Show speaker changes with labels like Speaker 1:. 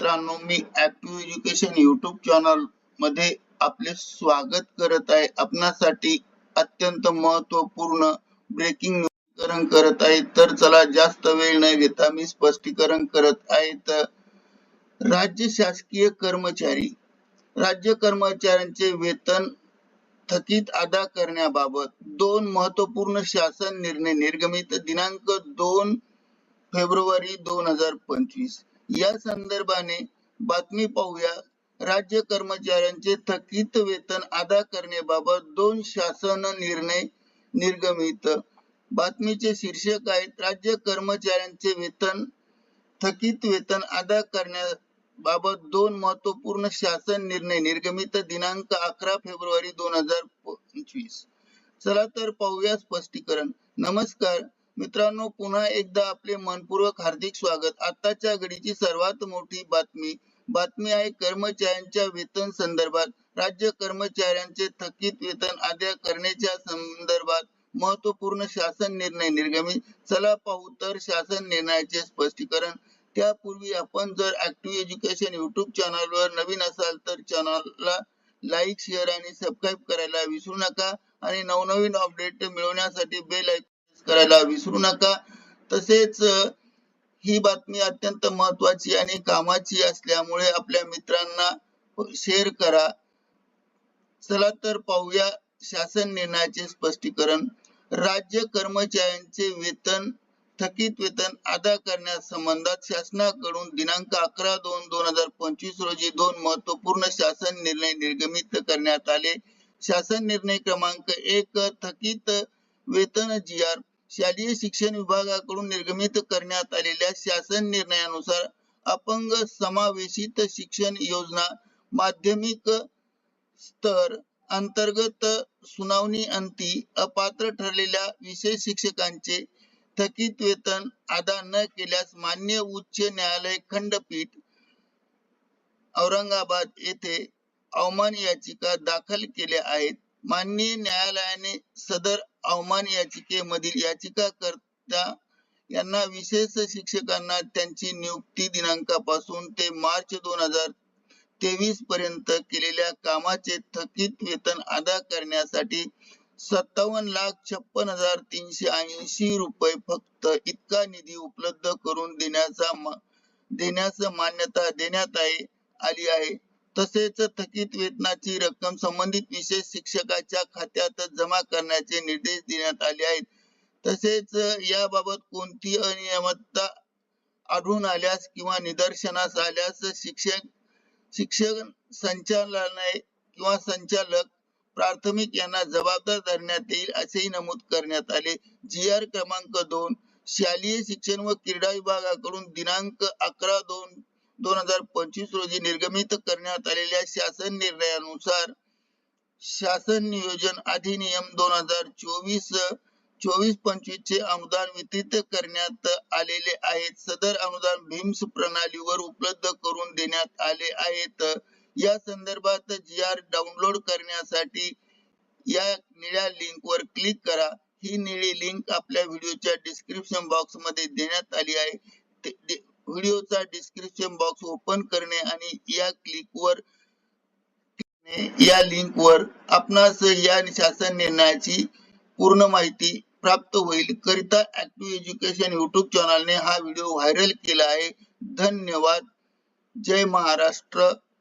Speaker 1: मित्रांनो मी active education YouTube चॅनलमध्ये आपले स्वागत करत आहे. आपणासाठी अत्यंत महत्त्वपूर्ण ब्रेकिंग न्यूज करत आहे. तर चला जास्त वेळ न घेता मी स्पष्टीकरण करत आहे. तर राज्य शासकीय कर्मचारी राज्य कर्मचाऱ्यांचे वेतन थकीत अदा करण्याबाबत दोन महत्त्वपूर्ण शासन निर्णय निर्गमित दिनांक दोन फेब्रुवारी दोन हजार पंचवीस. या संदर्भाने बातमी पाहूया. राज्य कर्मचाऱ्यांचे थकीत वेतन अदा करण्याबाबत दोन शासन निर्णय निर्गमित. बातमीचे शीर्षक आहेत राज्य कर्मचाऱ्यांचे वेतन थकीत वेतन अदा करण्याबाबत दोन महत्त्वपूर्ण शासन निर्णय निर्गमित दिनांक अकरा फेब्रुवारी दोन हजार पंचवीस चला तर पाहूया स्पष्टीकरण. नमस्कार मित्रांनो पुन्हा एकदा आपले मनपूर्वक हार्दिक स्वागत. आताच्या घडीची सर्वात मोठी बातमी बातमी आहे कर्मचाऱ्यांच्या वेतन संदर्भात. राज्य कर्मचाऱ्यांचे थकीत वेतन अदा करण्याच्या संदर्भात महत्त्वपूर्ण शासन निर्णय निर्गमित चला पाहू तर शासन निर्णयाचे स्पष्टीकरण. त्यापूर्वी आपण जर ऍक्टिव्ह एज्युकेशन युट्यूब चॅनलवर नवीन असाल तर चॅनलला लाईक शेअर आणि सबस्क्राईब करायला विसरू नका. आणि नवनवीन अपडेट मिळवण्यासाठी बेल करायला विसरू नका. तसेच ही बातमी अत्यंत महत्वाची आणि कामाची असल्यामुळे आपल्या मित्रांना शेअर करा. चला तर पाहूया शासन निर्णयाचे स्पष्टीकरण. राज्य कर्मचाऱ्यांचे वेतन थकीत वेतन अदा करण्यासंबंधात शासनाकडून दिनांक अकरा दोन दोन हजार पंचवीस रोजी दोन महत्त्वपूर्ण शासन निर्णय निर्गमित करण्यात आले. शासन निर्णय क्रमांक एक थकीत वेतन जी आर शालेय शिक्षण विभागाकडून निर्गमित करण्यात आलेल्या शासन निर्णयानुसार अपंग समावेशित शिक्षण योजना माध्यमिक स्तर अंतर्गत सुनावणी अंती अपात्र ठरलेल्या विषय शिक्षकांचे थकीत वेतन अदा न केल्यास मान्य उच्च न्यायालय खंडपीठ औरंगाबाद येथे अवमान याचिका दाखल केल्या आहेत. माननीय न्यायालयाने सदर अवमान याचिकेमधील याचिकाकर्ता यांना विशेष शिक्षकांना त्यांची नियुक्ती दिनांकापासून ते मार्च दोन हजार तेवीस पर्यंत केलेल्या कामाचे थकीत वेतन अदा करण्यासाठी सत्तावन्न लाख छप्पन हजार तीनशे ऐंशी रुपये फक्त इतका निधी उपलब्ध करून देण्याचा देण्यास मान्यता देण्यात आली आहे. तसेच थकीत वेतनाची रक्कम संबंधित विशेष शिक्षकाच्या खात्यात जमा करण्याचे निर्देश देण्यात आले आहेत. तसेच याबाबत कोणती अनियमितता आढळून आल्यास किंवा निदर्शनास आल्यास शिक्षक शिक्षक संचालनालय किंवा संचालक प्राथमिक यांना जबाबदार धरण्यात येईल असेही नमूद करण्यात आले. जी आर क्रमांक दोन शालेय शिक्षण व क्रीडा विभागाकडून दिनांक अकरा दोन दोन हजार पंचवीस रोजी निर्गमित करण्यात आलेल्या शासन निर्णयानुसार शासन नियोजन अधिनियम दोन हजार चोवीस चोवीस पंचवीस चे अनुदान वितरित करण्यात आलेले आहेत. सदर अनुदान भीम्स प्रणालीवर उपलब्ध करून देण्यात आले आहेत. या संदर्भात जी आर डाउनलोड करण्यासाठी या निळ्या लिंक वर क्लिक करा. ही निळी लिंक आपल्या व्हिडिओच्या डिस्क्रिप्शन बॉक्समध्ये देण्यात आली आहे. व्हिडिओचा डिस्क्रिप्शन बॉक्स ओपन करणे आणि या क्लिक वर या लिंक वर आपणास या शासन निर्णयाची पूर्ण माहिती प्राप्त होईल. करिता ऍक्टिव्ह एज्युकेशन युट्यूब चॅनलने हा व्हिडिओ व्हायरल केला आहे. धन्यवाद. जय महाराष्ट्र.